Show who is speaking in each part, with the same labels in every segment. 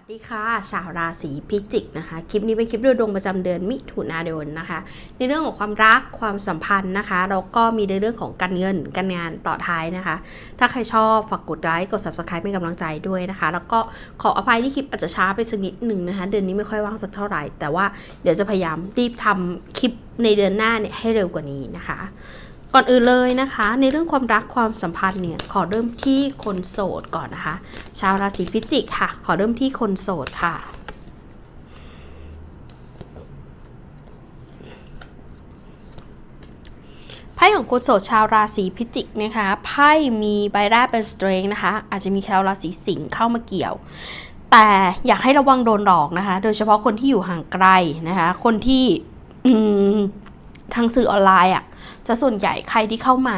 Speaker 1: สวัสดีค่ะชาวราศีพิจิกนะคะ คลิปนี้เป็นคลิปดูดวงประจำเดือนมิถุนายนนะคะ ในเรื่องของความรักความสัมพันธ์นะคะแล้วก็มีในเรื่องของการเงินการงานต่อท้ายนะคะ ถ้าใครชอบฝากกดไลค์กด subscribe เป็นกำลังใจด้วยนะคะ แล้วก็ขออภัยที่คลิปอาจจะช้าไปสักนิดหนึ่งนะคะ เดือนนี้ไม่ค่อยว่างสักเท่าไหร่ แต่ว่าเดี๋ยวจะพยายามรีบทำคลิปในเดือนหน้าเนี่ยให้เร็วกว่านี้นะคะ ก่อนอื่นเลยนะคะ ในเรื่องความรักความสัมพันธ์เนี่ยขอเริ่มที่คนโสดก่อนนะคะ ชาวราศีพิจิกค่ะ ขอเริ่มที่คนโสดค่ะไพ่ของคนโสดชาวราศีพิจิกนะคะไพ่มีใบแรกเป็นสเตรงนะคะ อาจจะมีชาวราศีสิงห์เข้ามาเกี่ยว แต่อยากให้ระวังโดนหลอกนะคะ โดยเฉพาะคนที่อยู่ห่างไกลนะคะ คนที่อื ทางสื่อออนไลน์อะจะส่วนใหญ่ใครที่เข้ามา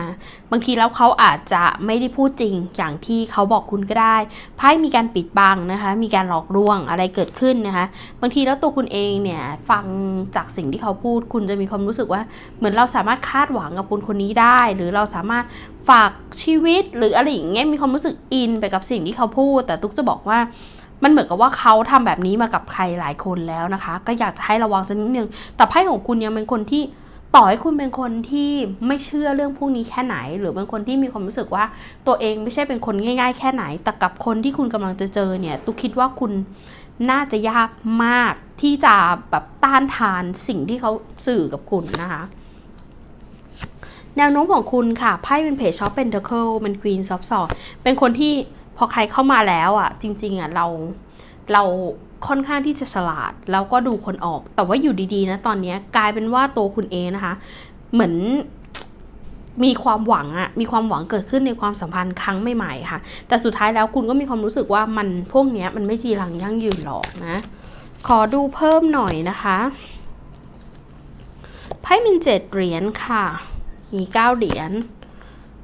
Speaker 1: บางทีแล้วเขาอาจจะไม่ได้พูดจริง อย่างที่เขาบอกคุณก็ได้ไพ่มีการปิดบังนะคะ มีการหลอกลวงอะไรเกิดขึ้นนะคะ บางทีแล้วตัวคุณเองเนี่ยฟังจากสิ่งที่เขาพูด คุณจะมีความรู้สึกว่า เหมือนเราสามารถคาดหวังกับคนคนนี้ได้ หรือเราสามารถฝากชีวิต หรืออะไรอย่างเงี้ยมีความรู้สึกอินไปกับสิ่งที่เขาพูด แต่ตุ๊กจะบอกว่ามันเหมือนกับว่าเขาทำแบบนี้มากับใครหลายคนแล้วนะคะ ก็อยากจะให้ระวังสักนิดนึงแต่ไพ่ของคุณยังเป็นคนที่ ต่อให้คุณเป็นคนที่ไม่เชื่อเรื่องพวกนี้แค่ไหน หรือเป็นคนที่มีความรู้สึกว่าตัวเองไม่ใช่เป็นคนง่าย ๆ แค่ไหน แต่กับคนที่คุณกำลังจะเจอเนี่ยตุคิดว่าคุณน่าจะยากมากที่จะแบบต้านทานสิ่งที่เขาสื่อกับคุณนะคะ แนวโน้มของคุณค่ะไพ่เป็นเพจช็อปเป็นเทอร์เคิลเป็นควีนซอฟซอเป็นคนที่พอใครเข้ามาแล้วอะ จริง ๆอะเราเรา ค่อนข้างที่จะฉลาด แล้วก็ดูคนออก แต่ว่าอยู่ดีๆนะตอนนี้กลายเป็นว่าตัวคุณเองนะคะ เหมือนมีความหวังอะมีความหวังเกิดขึ้นในความสัมพันธ์ครั้งใหม่ๆค่ะ แต่สุดท้ายแล้วคุณก็มีความรู้สึกว่ามันพวกเนี้ยมันไม่จีรังยั่งยืนหรอกนะ ขอดูเพิ่มหน่อยนะคะไพ่มินเจ็ดเหรียญค่ะ มีเก้าเหรียญ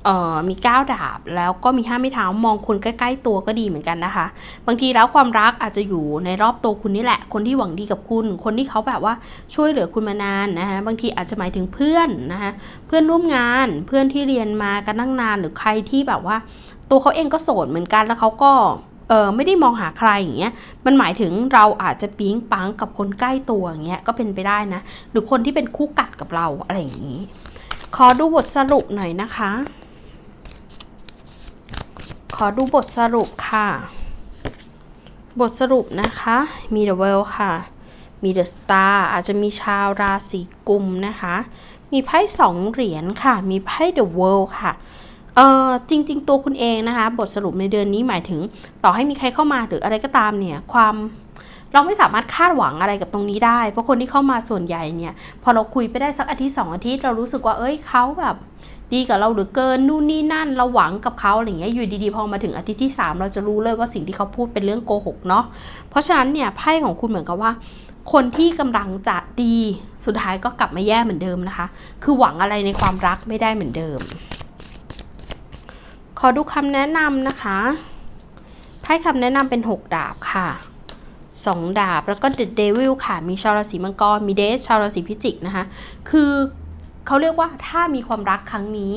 Speaker 1: ออมีก้าวดาบ แล้วก็มีห้าไม้เท้ามองคนใกล้ ๆ ตัวก็ดีเหมือนกันนะคะ บางทีแล้วความรักอาจจะอยู่ในรอบตัวคุณนี่แหละ คนที่หวังดีกับคุณ คนที่เขาแบบว่าช่วยเหลือคุณมานานนะคะบางทีอาจจะหมายถึงเพื่อนนะคะเพื่อนร่วมงานเพื่อนที่เรียนมากันตั้งนานหรือใครที่แบบว่า ตัวเขาเองก็โสดเหมือนกันแล้วเขาก็เออไม่ได้มองหาใครอย่างเงี้ย มันหมายถึงเราอาจจะปิ๊งปังกับคนใกล้ตัวอย่างเงี้ยก็เป็นไปได้นะ หรือคนที่เป็นคู่กัดกับเราอะไรอย่างนี้ ขอดูบทสรุปหน่อยนะคะ ขอดูบทสรุปค่ะ บทสรุปนะคะ มี The Well ค่ะ มี The Star อาจจะมีชาวราศีกุมนะคะ มีไพ่สองเหรียญค่ะ มีไพ่ The World ค่ะเออจริง ๆ ตัวคุณเองนะคะ บทสรุปในเดือนนี้หมายถึง ต่อให้มีใครเข้ามาหรืออะไรก็ตามเนี่ย ความเราไม่สามารถคาดหวังอะไรกับตรงนี้ได้ เพราะคนที่เข้ามาส่วนใหญ่เนี่ย พอเราคุยไปได้สักอาทิตย์สองอาทิตย์เรารู้สึกว่า เอ้ยเขาแบบ ดีกับเราหรือเกินนู่นนี่นั่นเราหวังกับเขาอะไรเงี้ยอยู่ดีๆพอมาถึงอาทิตย์ที่ 3 เราจะรู้เลยว่าสิ่งที่เขาพูดเป็นเรื่องโกหกเนาะเพราะฉะนั้นเนี่ยไพ่ของคุณเหมือนกับว่า คนที่กำลังจะดีสุดท้ายก็กลับมาแย่เหมือนเดิมนะคะ คือหวังอะไรในความรักไม่ได้เหมือนเดิม ขอดูคำแนะนำนะคะไพ่คำแนะนำเป็น 6 ดาบค่ะ2ดาบแล้วก็เด e เดวิลค่ะ มีชาวราศีมังกร มีเดสชาวราศีพิจิกนะคะ คือ เขาเรียกว่าถ้ามีความรักครั้งนี้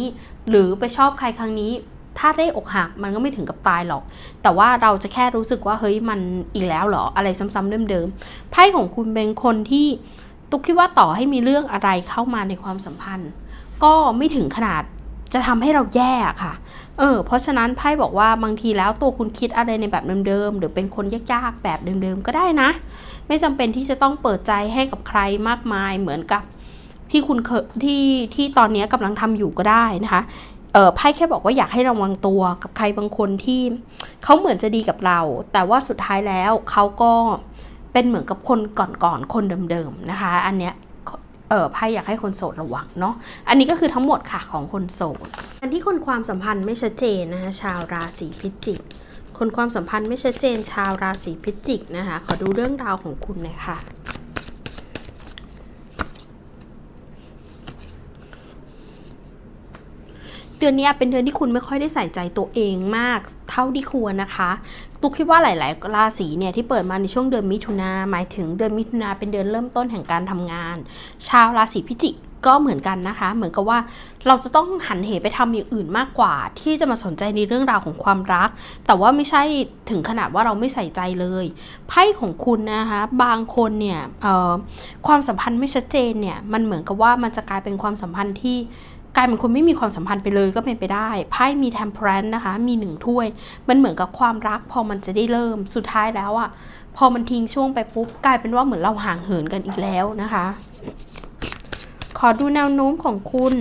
Speaker 1: หรือไปชอบใครครั้งนี้ ถ้าได้อกหักมันก็ไม่ถึงกับตายหรอก แต่ว่าเราจะแค่รู้สึกว่าเฮ้ยมันอีกแล้วเหรออะไรซ้ำๆเดิมๆไพ่ของคุณเป็นคนที่ตุกคิดว่าต่อให้มีเรื่องอะไรเข้ามาในความสัมพันธ์ ก็ไม่ถึงขนาดจะทำให้เราแย่ค่ะ เออ เพราะฉะนั้นไพ่บอกว่าบางทีแล้วตัวคุณคิดอะไรในแบบเดิมๆ หรือเป็นคนยากๆ แบบเดิมๆ ก็ได้นะ ไม่จำเป็นที่จะต้องเปิดใจให้กับใครมากมายเหมือนกับ ที่คุณเที่ที่ตอนนี้กำลังทำอยู่ก็ได้นะคะเออไพ่แค่บอกว่าอยากให้ระวังตัวกับใครบางคนที่เขาเหมือนจะดีกับเรา แต่ว่าสุดท้ายแล้วเขาก็เป็นเหมือนกับคนก่อนๆคนเดิมๆนะคะ อันเนี้ยเออไพ่อยากให้คนโสดระวังเนาะอันนี้ก็คือทั้งหมดค่ะของคนโสดอันที่คนความสัมพันธ์ไม่ชัดเจนนะคะชาวราศีพิจิก คนความสัมพันธ์ไม่ชัดเจนชาวราศีพิจิกนะคะขอดูเรื่องราวของคุณหน่อยค่ะ เดือนนี้เป็นเดือนที่คุณไม่ค่อยได้ใส่ใจตัวเองมากเท่าที่ควรนะคะตุกคิดว่าหลาย ๆ ราศีเนี่ยที่เปิดมาในช่วงเดือนมิถุนาหมายถึงเดือนมิถุนาเป็นเดือนเริ่มต้นแห่งการทำงาน ชาวราศีพิจิกก็เหมือนกันนะคะ เหมือนกับว่าเราจะต้องหันเหไปทำอย่างอื่นมากกว่า ที่จะมาสนใจในเรื่องราวของความรัก แต่ว่าไม่ใช่ถึงขนาดว่าเราไม่ใส่ใจเลยไพ่ของคุณนะคะ บางคนเนี่ยเอ่อความสัมพันธ์ไม่ชัดเจนเนี่ยมันเหมือนกับว่ามันจะกลายเป็นความสัมพันธ์ที่ กลายเป็นคนไม่มีความสัมพันธ์ไปเลยก็เป็นไปได้ไพ่มี temperance นะคะ มีหนึ่งถ้วย มันเหมือนกับความรัก พอมันจะได้เริ่มสุดท้ายแล้วอะพอมันทิ้งช่วงไปปุ๊บกลายเป็นว่าเหมือนเราห่างเหินกันอีกแล้วนะคะ ขอดูแนวโน้มของคุณ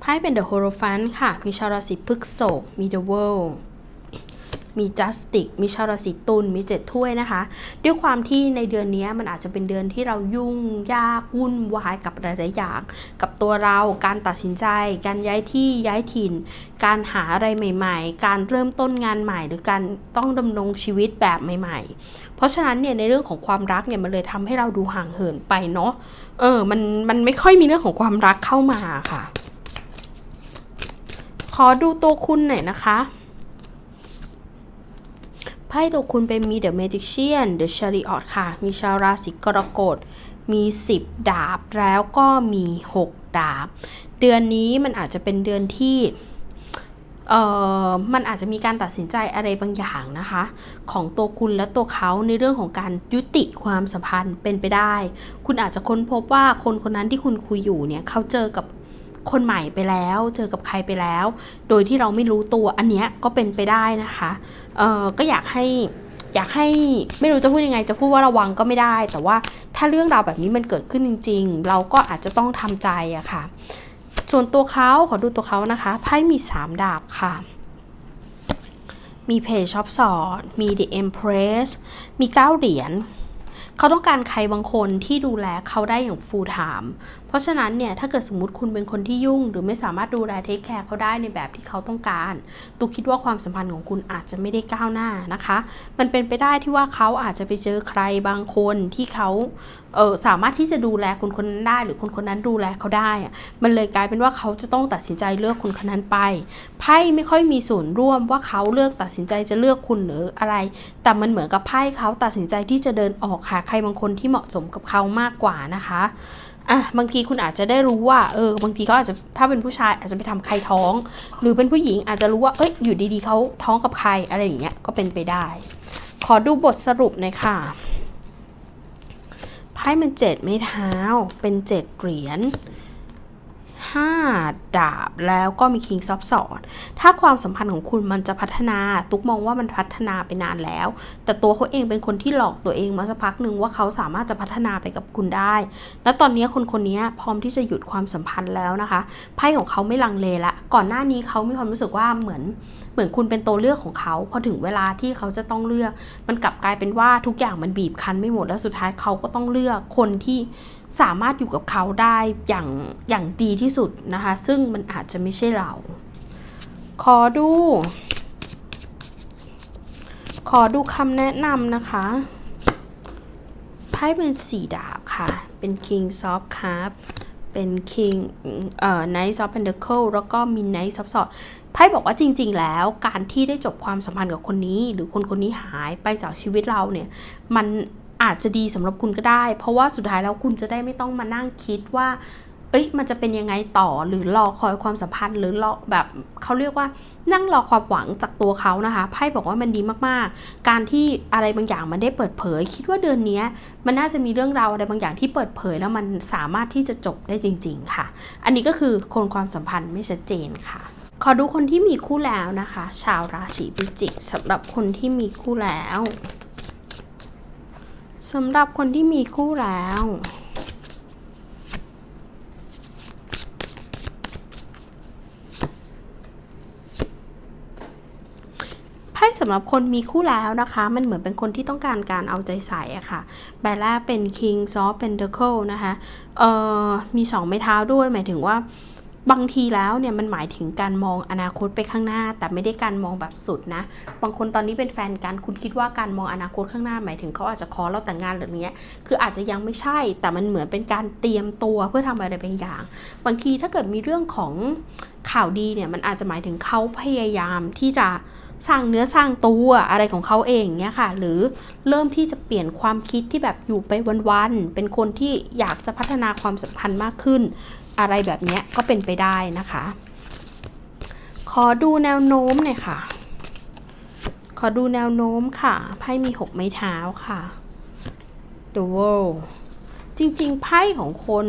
Speaker 1: ไพ่เป็น The Hierophant ค่ะ มีชาวราศีพฤษภมี The World มี Justice มีชาวราศีตุล มีเจ็ดถ้วยนะคะ ด้วยความที่ในเดือนนี้มันอาจจะเป็นเดือนที่เรายุ่งยากวุ่นวายกับหลายๆอย่าง กับตัวเรา การตัดสินใจ การย้ายที่ย้ายถิ่น การหาอะไรใหม่ ๆ การเริ่มต้นงานใหม่ หรือการต้องดำรงชีวิตแบบใหม่ ๆ เพราะฉะนั้นเนี่ยในเรื่องของความรักเนี่ยมันเลยทำให้เราดูห่างเหินไปเนาะ เออ มัน มันไม่ค่อยมีเรื่องของความรักเข้ามาค่ะ ขอดูตัวคุณหน่อยนะคะ ไพ่ตัวคุณเป็นมี The Magician The Chariot ค่ะ มีชาวราศีกรกฎ มี 10 ดาบ แล้วก็มี 6 ดาบ เดือนนี้มันอาจจะเป็นเดือนที่เอ่อมันอาจจะมีการตัดสินใจอะไรบางอย่างนะคะ ของตัวคุณและตัวเขาในเรื่องของการยุติความสัมพันธ์เป็นไปได้ คุณอาจจะค้นพบว่าคนคนนั้นที่คุณคุยอยู่เนี่ยเขาเจอกับ คนใหม่ไปแล้ว เจอกับใครไปแล้ว โดยที่เราไม่รู้ตัวอันเนี้ยก็เป็นไปได้นะคะเอ่อก็อยากให้อยากให้ไม่รู้จะพูดยังไง จะพูดว่าระวังก็ไม่ได้ แต่ว่าถ้าเรื่องราวแบบนี้มันเกิดขึ้นจริง ๆ เราก็อาจจะต้องทำใจอะค่ะ ส่วนตัวเขาขอดูตัวเขานะคะไพ่มี 3 ดาบค่ะ มีเพจช็อปสอดมี The Empress มี 9 เหรียญ เขาต้องการใครบางคนที่ดูแลเขาได้อย่าง full time เพราะฉะนั้นเนี่ยถ้าเกิดสมมติคุณเป็นคนที่ยุ่ง หรือไม่สามารถดูแลเทคแคร์เขาได้ในแบบที่เขาต้องการตูคิดว่าความสัมพันธ์ของคุณอาจจะไม่ได้ก้าวหน้านะคะ มันเป็นไปได้ที่ว่าเขาอาจจะไปเจอใครบางคนที่เขาเออสามารถที่จะดูแลคนคนนั้นได้ หรือคนคนนั้นดูแลเขาได้ มันเลยกลายเป็นว่าเขาจะต้องตัดสินใจเลือกคนคนนั้นไปไพ่ไม่ค่อยมีส่วนร่วมว่าเขาเลือกตัดสินใจจะเลือกคุณหรืออะไร แต่มันเหมือนกับไพ่เขาตัดสินใจที่จะเดินออกหาใครบางคนที่เหมาะสมกับเขามากกว่านะคะอะบางทีคุณอาจจะได้รู้ว่าเออบางทีเขาอาจจะถ้าเป็นผู้ชายอาจจะไปทำใครท้อง หรือเป็นผู้หญิงอาจจะรู้ว่าเอ้ยอยู่ดีๆเขาท้องกับใครอะไรอย่างเงี้ยก็เป็นไปได้ ขอดูบทสรุปหน่อยค่ะไพ่มันเจ็ดไม้เท้าเป็นเจ็ดเหรียญ ห้าดาบ แล้วก็มี King of Swords ถ้าความสัมพันธ์ของคุณมันจะพัฒนา ตุ๊กมองว่ามันพัฒนาไปนานแล้ว แต่ตัวเขาเองเป็นคนที่หลอกตัวเองมาสักพักหนึ่งว่าเขาสามารถจะพัฒนาไปกับคุณได้ และตอนนี้คนคนนี้พร้อมที่จะหยุดความสัมพันธ์แล้วนะคะไพ่ของเขาไม่ลังเลละ ก่อนหน้านี้เขามีความรู้สึกว่าเหมือนเหมือนคุณเป็นตัวเลือกของเขาพอถึงเวลาที่เขาจะต้องเลือก มันกลับกลายเป็นว่าทุกอย่างมันบีบคั้นไม่หมดแล้วสุดท้ายเขาก็ต้องเลือกคนที่ สามารถอยู่กับเขาได้อย่างอย่างดีที่สุดนะคะ ซึ่งมันอาจจะไม่ใช่เรา ขอดู ขอดูคำแนะนำนะคะไพ่เป็นสีดาบค่ะ เป็น King of Cup เป็น King เอ่อ Knight of Pentacle แล้วก็มี Knight of Swords ไพ่บอกว่าจริง ๆ แล้วการที่ได้จบความสัมพันธ์กับคนนี้ หรือคนคนนี้หายไปจากชีวิตเราเนี่ย มัน อาจจะดีสำหรับคุณก็ได้ เพราะว่าสุดท้ายแล้วคุณจะได้ไม่ต้องมานั่งคิดว่า เอ้ย มันจะเป็นยังไงต่อหรือรอคอยความสัมพันธ์ หรือรอแบบเขาเรียกว่านั่งรอความหวังจากตัวเขานะคะไพ่บอกว่ามันดีมากๆ การที่อะไรบางอย่างมันได้เปิดเผย คิดว่าเดือนนี้มันน่าจะมีเรื่องราวอะไรบางอย่างที่เปิดเผย แล้วมันสามารถที่จะจบได้จริง ๆ ค่ะ อันนี้ก็คือคนความสัมพันธ์ไม่ชัดเจนค่ะขอดูคนที่มีคู่แล้วนะคะ ชาวราศีพิจิกสำหรับคนที่มีคู่แล้ว สำหรับคนที่มีคู่แล้ว ไพ่สำหรับคนมีคู่แล้วนะคะ มันเหมือนเป็นคนที่ต้องการการเอาใจใส่อะค่ะใบแรกเป็น King of Pentacle นะคะ เอ่อ มีสองไม้เท้าด้วย หมายถึงว่า บางทีแล้วเนี่ยมันหมายถึงการมองอนาคตไปข้างหน้า แต่ไม่ได้การมองแบบสุดนะ บางคนตอนนี้เป็นแฟนกันคุณคิดว่าการมองอนาคตข้างหน้าหมายถึงเขาอาจจะขอเราแต่งงานหรือเนี้ยคืออาจจะยังไม่ใช่ แต่มันเหมือนเป็นการเตรียมตัวเพื่อทำอะไรบางอย่าง บางทีถ้าเกิดมีเรื่องของข่าวดีเนี่ยมันอาจจะหมายถึงเขาพยายามที่จะสร้างเนื้อสร้างตัวอะไรของเขาเองเนี่ยค่ะ หรือเริ่มที่จะเปลี่ยนความคิดที่แบบอยู่ไปวันๆเป็นคนที่อยากจะพัฒนาความสัมพันธ์มากขึ้น อะไรแบบนี้ก็เป็นไปได้นะคะ ขอดูแนวโน้มหน่อยค่ะ ขอดูแนวโน้มค่ะ ไพ่มีหกไม้เท้าค่ะ The World จริงๆ ไพ่ของคน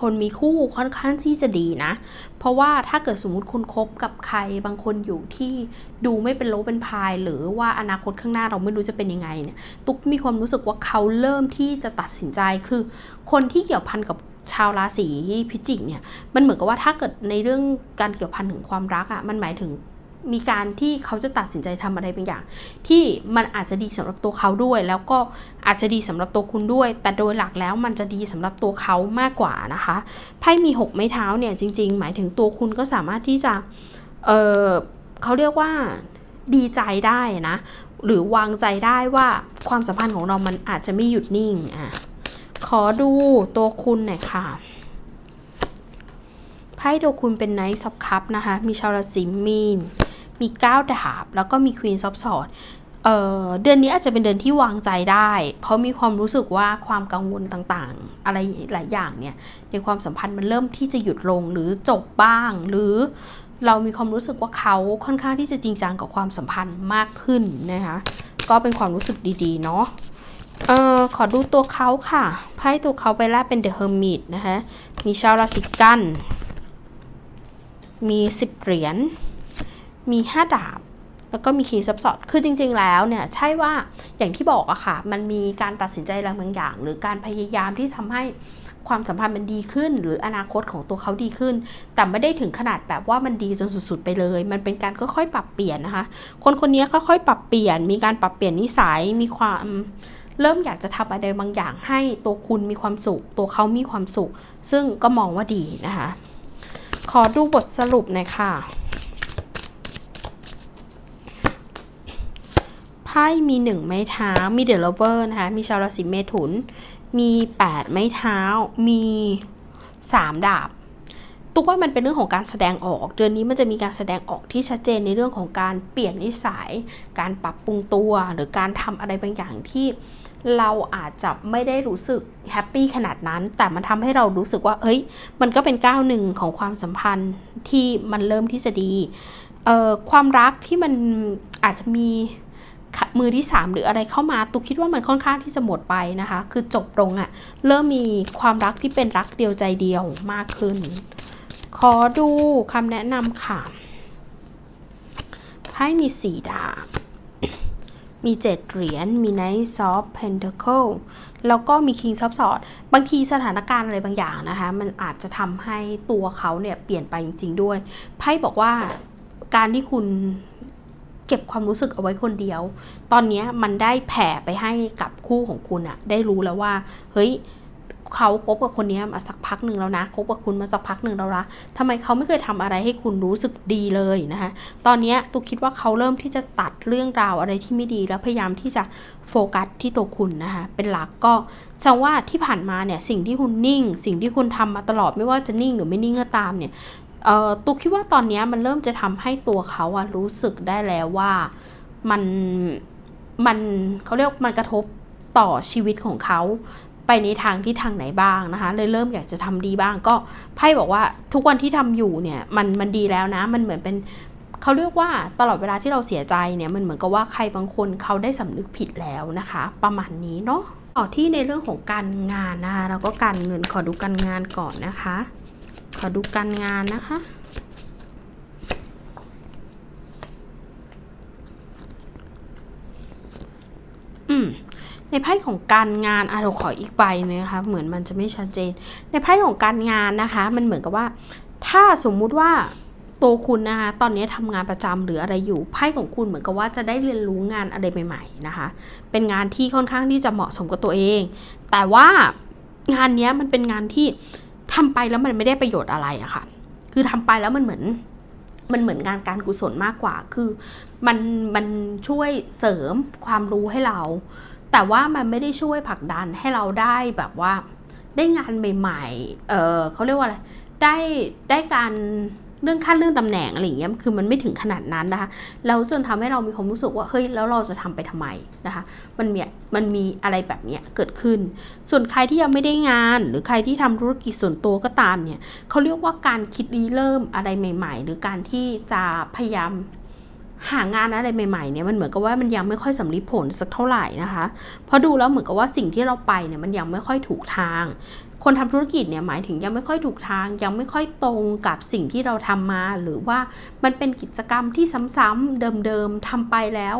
Speaker 1: คนมีคู่ค่อนข้างที่จะดีนะ เพราะว่าถ้าเกิดสมมติคุณคบกับใครบางคนอยู่ที่ดูไม่เป็นโลเป็นพาย หรือว่าอนาคตข้างหน้าเราไม่รู้จะเป็นยังไงเนี่ยตุ๊กมีความรู้สึกว่าเขาเริ่มที่จะตัดสินใจคือ คนที่เกี่ยวพันกับ ชาวราศีพิจิกเนี่ยมันเหมือนกับว่าถ้าเกิดในเรื่องการเกี่ยวพันถึงความรักอะ่ะมันหมายถึงมีการที่เขาจะตัดสินใจทำอะไรบางอย่าง ที่มันอาจจะดีสำหรับตัวเขาด้วย แล้วก็อาจจะดีสำหรับตัวคุณด้วย แต่โดยหลักแล้วมันจะดีสำหรับตัวเขามากกว่านะคะไพ่มีหกไม้เท้าเนี่ยจริง ๆ หมายถึงตัวคุณก็สามารถที่จะเออเขาเรียกว่าดีใจได้นะ หรือวางใจได้ว่าความสัมพันธ์ของเรามันอาจจะไม่หยุดนิ่งอะ ขอดูตัวคุณหน่อยค่ะไพ่ตัวคุณเป็นไนท์ซับคัพนะคะ มีชาวราศีมีน มี 9 ดาบ แล้วก็มีควีนซับสอดเออเดือนนี้อาจจะเป็นเดือนที่วางใจได้ เพราะมีความรู้สึกว่าความกังวลต่างๆ อะไรหลายอย่างเนี่ย ในความสัมพันธ์มันเริ่มที่จะหยุดลงหรือจบบ้าง หรือเรามีความรู้สึกว่าเขาค่อนข้างที่จะจริงจังกับความสัมพันธ์มากขึ้นนะคะ ก็เป็นความรู้สึกดีๆ เนาะ เออขอดูตัวเขาค่ะ ไพ่ตัวเขาไปแรกเป็น The Hermit นะคะ มีชาวราศีกัน มี10เหรียญ มี5ดาบ แล้วก็มีคีย์ซับสอดคือจริง ๆ แล้วเนี่ย ใช่ว่าอย่างที่บอกอะค่ะ มันมีการตัดสินใจอะไรบางอย่าง หรือการพยายามที่ทำให้ความสัมพันธ์มันดีขึ้น หรืออนาคตของตัวเขาดีขึ้น แต่ไม่ได้ถึงขนาดแบบว่ามันดีจนสุด ๆ ไปเลย มันเป็นการค่อยๆปรับเปลี่ยนนะคะ คนคนนี้ค่อยๆปรับเปลี่ยน มีการปรับเปลี่ยนนิสัย มีความ เริ่มอยากจะทำอะไรบางอย่างให้ตัวคุณมีความสุข ตัวเขามีความสุข ซึ่งก็มองว่าดีนะคะ ขอดูบทสรุปหน่อยค่ะไพ่มีหนึ่งไม้เท้า มีเดอะลเวอร์นะคะ มีชาวราศีเมถุน มี8ไม้เท้า มี3ดาบตุกว่ามันเป็นเรื่องของการแสดงออก เดือนนี้มันจะมีการแสดงออกที่ชัดเจนในเรื่องของการเปลี่ยนนิสัย การปรับปรุงตัว หรือการทำอะไรบางอย่างที่ เราอาจจะไม่ได้รู้สึกแฮปปี้ขนาดนั้น แต่มันทำให้เรารู้สึกว่า เฮ้ย มันก็เป็นก้าวหนึ่งของความสัมพันธ์ที่มันเริ่มที่จะดีเอ่อความรักที่มันอาจจะมีมือที่ 3 หรืออะไรเข้ามาตุกคิดว่ามันค่อนข้างที่จะหมดไปนะคะ คือจบลงอะเริ่มมีความรักที่เป็นรักเดียวใจเดียวมากขึ้น ขอดูคำแนะนำค่ะไพ่มีสีดาบ มีเจ็ดเหรียญ มี Knight of Pentacle แล้วก็มี King of Swords บางทีสถานการณ์อะไรบางอย่างนะคะ มันอาจจะทำให้ตัวเขาเนี่ยเปลี่ยนไปจริง ๆ ด้วย ไพ่บอกว่าการที่คุณเก็บความรู้สึกเอาไว้คนเดียว ตอนนี้มันได้แผ่ไปให้กับคู่ของคุณอะได้รู้แล้วว่า เฮ้ย เขาคบกับคนนี้มาสักพักหนึ่งแล้วนะคบกับคุณมาสักพักหนึ่งแล้วนะทำไมเขาไม่เคยทำอะไรให้คุณรู้สึกดีเลยนะคะตอนนี้ตุกคิดว่าเขาเริ่มที่จะตัดเรื่องราวอะไรที่ไม่ดีแล้วพยายามที่จะโฟกัสที่ตัวคุณนะคะเป็นหลักก็แสดงว่าที่ผ่านมาเนี่ยสิ่งที่คุณนิ่ง สิ่งที่คุณทำมาตลอดไม่ว่าจะนิ่งหรือไม่นิ่งก็ตามเนี่ยตุกคิดว่าตอนนี้มันเริ่มจะทำให้ตัวเขาอะรู้สึกได้แล้วว่ามันมันเขาเรียกมันกระทบต่อชีวิตของเขา ไปในทางที่ทางไหนบ้างนะคะ เลยเริ่มอยากจะทำดีบ้างก็ไพ่บอกว่าทุกวันที่ทำอยู่เนี่ยมันมันดีแล้วนะ มันเหมือนเป็นเขาเรียกว่าตลอดเวลาที่เราเสียใจเนี่ยมันเหมือนกับว่าใครบางคนเขาได้สำนึกผิดแล้วนะคะ ประมาณนี้เนาะต่อที่ในเรื่องของการงานนะคะเราก็การเงินขอดูการงานก่อนนะคะ ขอดูการงานนะคะ อืม ใน ไพ่ของการงานอะเราขออีกใบนะคะเหมือนมันจะไม่ชัดเจน ในไพ่ของการงานนะคะ มันเหมือนกับว่า ถ้าสมมุติว่าตัวคุณนะคะตอนนี้ทำงานประจำหรืออะไรอยู่ไพ่ของคุณเหมือนกับว่าจะได้เรียนรู้งานอะไรใหม่ๆนะคะ เป็นงานที่ค่อนข้างที่จะเหมาะสมกับตัวเอง แต่ว่างานนี้มันเป็นงานที่ทำไปแล้วมันไม่ได้ประโยชน์อะไรอะค่ะ คือทำไปแล้วมันเหมือนมันเหมือนงานการกุศลมากกว่า คือมันมันช่วยเสริมความรู้ให้เรา แต่ว่ามันไม่ได้ช่วยผลักดันให้เราได้แบบว่า ได้งานใหม่ๆ เออเขาเรียกว่าอะไร ได้ได้การเรื่องขั้นเรื่องตำแหน่งอะไรอย่างเงี้ยคือมันไม่ถึงขนาดนั้นนะคะแล้วจนทำให้เรามีความรู้สึกว่าเฮ้ยแล้วเราจะทำไปทำไมนะคะมันมีมันมีอะไรแบบเนี้ยเกิดขึ้น ส่วนใครที่ยังไม่ได้งาน หรือใครที่ทำธุรกิจส่วนตัวก็ตามเนี่ยเขาเรียกว่าการคิดริเริ่มอะไรใหม่ ๆ หรือการที่จะพยายาม หางานอะไรใหม่ๆเนี่ยมันเหมือนกับว่ามันยังไม่ค่อยสำลิดผลสักเท่าไหร่นะคะเพราะดูแล้วเหมือนกับว่าสิ่งที่เราไปเนี่ยมันยังไม่ค่อยถูกทาง คนทำธุรกิจเนี่ยหมายถึงยังไม่ค่อยถูกทาง ยังไม่ค่อยตรงกับสิ่งที่เราทำมา หรือว่ามันเป็นกิจกรรมที่ซ้ำๆเดิมๆทำไปแล้ว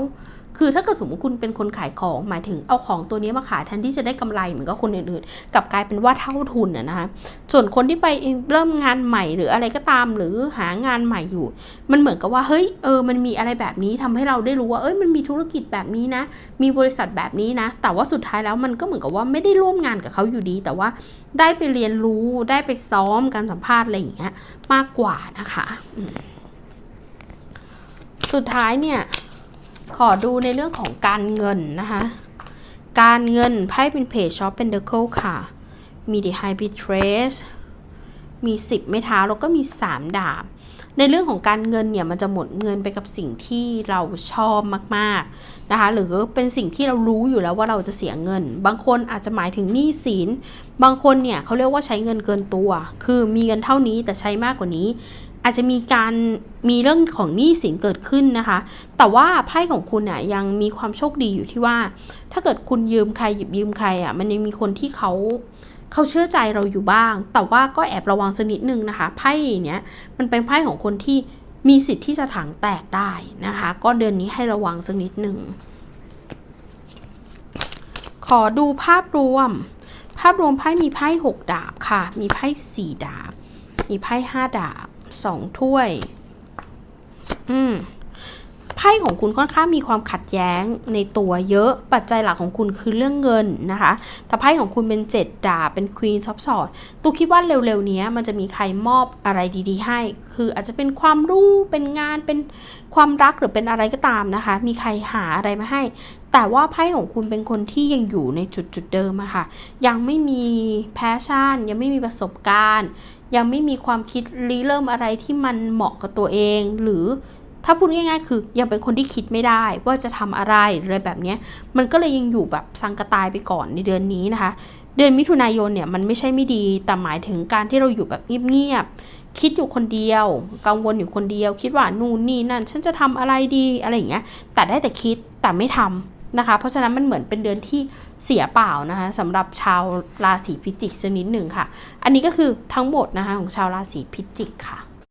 Speaker 1: คือถ้าเกิดสมมติคุณเป็นคนขายของหมายถึงเอาของตัวนี้มาขายแทนที่จะได้กำไรเหมือนกับคนอื่นๆกลับกลายเป็นว่าเท่าทุนนะนะคะส่วนคนที่ไปเริ่มงานใหม่หรืออะไรก็ตามหรือหางานใหม่อยู่ มันเหมือนกับว่าเฮ้ยเออมันมีอะไรแบบนี้ทำให้เราได้รู้ว่าเอ้ยมันมีธุรกิจแบบนี้นะ มีบริษัทแบบนี้นะ แต่ว่าสุดท้ายแล้วมันก็เหมือนกับว่าไม่ได้ร่วมงานกับเขาอยู่ดี แต่ว่าได้ไปเรียนรู้ได้ไปซ้อมการสัมภาษณ์อะไรอย่างเงี้ยมากกว่านะคะ สุดท้ายเนี่ย ขอดูในเรื่องของการเงินนะคะ การเงินไพ่เป็นเพจช็อปเป็นเดอะเคิลค่ะ มี The High b i t r a c e มี 10 ไม้เท้าแล้วก็มี 3 ดาบ ในเรื่องของการเงินเนี่ยมันจะหมดเงินไปกับสิ่งที่เราชอบมากๆนะคะ หรือเป็นสิ่งที่เรารู้อยู่แล้วว่าเราจะเสียเงิน บางคนอาจจะหมายถึงหนี้สิน บางคนเนี่ยเขาเรียกว่าใช้เงินเกินตัว คือมีเงินเท่านี้แต่ใช้มากกว่านี้ อาจจะมีการมีเรื่องของหนี้สินเกิดขึ้นนะคะ แต่ว่าไพ่ของคุณเนี่ยยังมีความโชคดีอยู่ที่ว่า ถ้าเกิดคุณยืมใครหยิบยืมใครอะมันยังมีคนที่เขาเขาเชื่อใจเราอยู่บ้าง แต่ว่าก็แอบระวังสักนิดนึงนะคะ ไพ่เนี้ยมันเป็นไพ่ของคนที่มีสิทธิ์ที่จะถังแตกได้นะคะ ก็เดือนนี้ให้ระวังสักนิดนึงขอดูภาพรวม ภาพรวมไพ่มีไพ่หกดาบค่ะ มีไพ่สี่ดาบ มีไพ่ห้าดาบ สองถ้วย อืมไพ่ของคุณค่อนข้างมีความขัดแย้งในตัวเยอะปัจจัยหลักของคุณคือเรื่องเงินนะคะแต่ไพ่ของคุณเป็นเจ็ดดาบเป็นควีนซับสอดตูคิดว่าเร็วๆนี้มันจะมีใครมอบอะไรดีๆ ให้ คืออาจจะเป็นความรู้เป็นงานเป็นความรักหรือเป็นอะไรก็ตามนะคะ มีใครหาอะไรมาให้ แต่ว่าไพ่ของคุณเป็นคนที่ยังอยู่ในจุดจุดเดิมอะค่ะ ยังไม่มีแพชชั่น ยังไม่มีประสบการณ์ ยังไม่มีความคิดริเริ่มอะไรที่มันเหมาะกับตัวเอง หรือถ้าพูดง่ายๆ คือยังเป็นคนที่คิดไม่ได้ว่าจะทำอะไรอะไรแบบนี้มันก็เลยยังอยู่แบบสังกะตายไปก่อนในเดือนนี้นะคะ เดือนมิถุนายนเนี่ยมันไม่ใช่ไม่ดีแต่หมายถึงการที่เราอยู่แบบเงียบๆคิดอยู่คนเดียว กังวลอยู่คนเดียว คิดว่านู่นนี่นั่น ฉันจะทำอะไรดีอะไรอย่างเงี้ย แต่ได้แต่คิดแต่ไม่ทำ นะคะ เพราะฉะนั้นมันเหมือนเป็นเดือนที่เสียเปล่านะคะสำหรับชาวราศีพิจิกสักนิดหนึ่งค่ะ อันนี้ก็คือทั้งหมดนะคะของชาวราศีพิจิกค่ะ